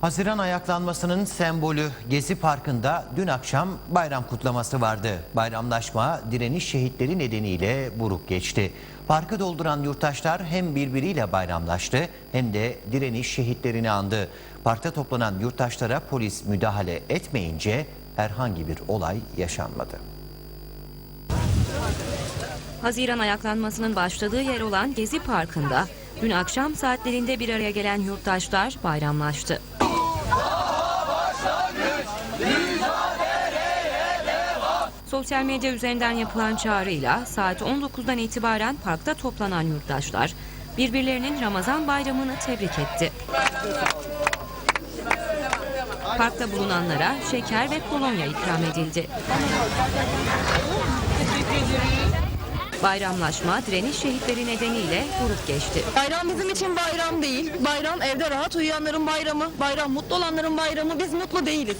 Haziran ayaklanmasının sembolü Gezi Parkı'nda dün akşam bayram kutlaması vardı. Bayramlaşma direniş şehitleri nedeniyle buruk geçti. Parkı dolduran yurttaşlar hem birbiriyle bayramlaştı hem de direniş şehitlerini andı. Parkta toplanan yurttaşlara polis müdahale etmeyince herhangi bir olay yaşanmadı. Haziran ayaklanmasının başladığı yer olan Gezi Parkı'nda dün akşam saatlerinde bir araya gelen yurttaşlar bayramlaştı. Sosyal medya üzerinden yapılan çağrıyla saat 19'dan itibaren parkta toplanan yurttaşlar birbirlerinin Ramazan bayramını tebrik etti. Parkta bulunanlara şeker ve kolonya ikram edildi. Bayramlaşma direniş şehitleri nedeniyle grup geçti. Bayram bizim için bayram değil. Bayram evde rahat uyuyanların bayramı. Bayram mutlu olanların bayramı. Biz mutlu değiliz.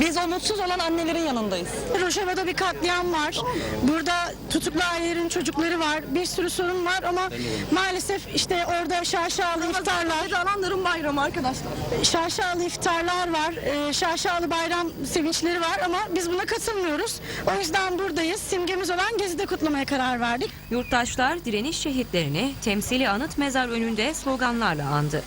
Biz o mutsuz olan annelerin yanındayız. Rojava'da bir katliam var. Burada tutuklu ailelerin çocukları var. Bir sürü sorun var ama maalesef işte orada şaşalı iftarlar, alanların bayramı arkadaşlar. şaşalı iftarlar var. e, Şaşalı bayram sevinçleri var ama biz buna katılmıyoruz. O yüzden buradayız. Simgemiz olan Gezi'de kutlamaya karar verdik. Yurttaşlar direniş şehitlerini temsili anıt mezar önünde sloganlarla andı.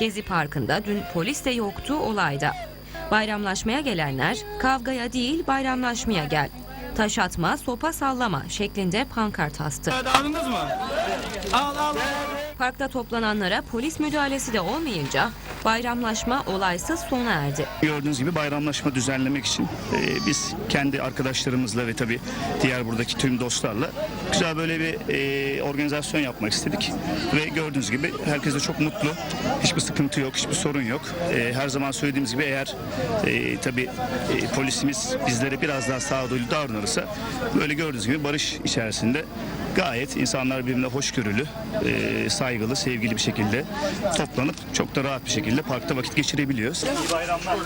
Gezi Parkı'nda dün polis de yoktu olayda. Bayramlaşmaya gelenler kavgaya değil bayramlaşmaya gel. Taş atma, sopa sallama şeklinde pankart astı. Aldınız mı? Al al. Parkta toplananlara polis müdahalesi de olmayınca bayramlaşma olaysız sona erdi. Gördüğünüz gibi bayramlaşma düzenlemek için e, biz kendi arkadaşlarımızla ve tabii diğer buradaki tüm dostlarla güzel böyle bir e, organizasyon yapmak istedik. Ve gördüğünüz gibi herkes de çok mutlu. Hiçbir sıkıntı yok, hiçbir sorun yok. E, her zaman söylediğimiz gibi eğer e, tabii e, polisimiz bizlere biraz daha sağduyulu davranırsa böyle gördüğünüz gibi barış içerisinde gayet insanlar birbirine hoşgörülü, e, saygılı, sevgili bir şekilde toplanıp çok da rahat bir şekilde parkta vakit geçirebiliyoruz. İyi bayramlar.